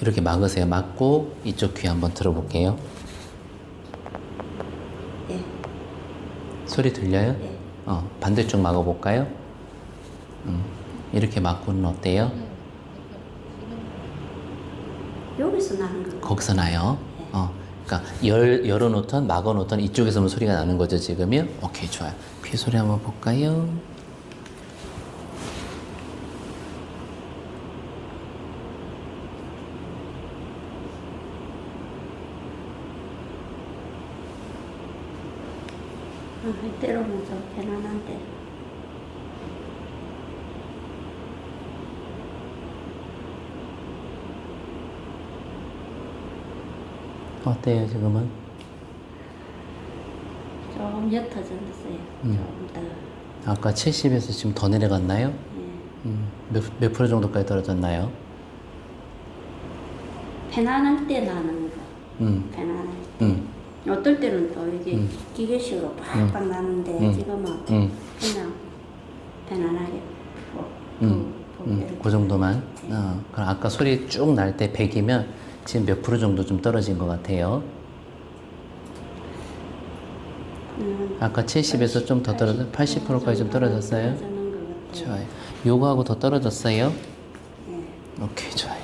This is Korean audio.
이렇게 막으세요. 막고 이쪽 귀 한번 들어볼게요. 예. 소리 들려요? 네. 어, 반대쪽 막아볼까요? 음, 이렇게 막고는 어때요? 여기서 나는 거. 거기서 나요. 어, 그러니까 열 열어놓던 막아놓던 이쪽에서만 소리가 나는 거죠 지금요? 오케이 좋아요. 귀 소리 한번 볼까요? 아, 때로는 좀 편안한데. 어때요 지금은? 좀 옅어졌어요. 음. 더. 아까 70에서 지금 더 내려갔나요? 예. 음, 몇, 몇 프로 정도까지 떨어졌나요? 편안할 때 나는 거. 음. 음, 어떨 때는 또 이게 음. 기계식으로 팍팍 나는데 음. 지금은 음, 그냥 편안하게 푹, 음, 푹, 푹 음. 그 정도만. 어, 그럼 아까 소리 쭉 날 때 100이면 지금 몇 프로 정도 좀 떨어진 것 같아요? 음, 아까 70에서 좀 더 떨어져 80%까지 좀 떨어졌어요? 좋아요. 요거하고 더 떨어졌어요? 예. 오케이, 좋아요.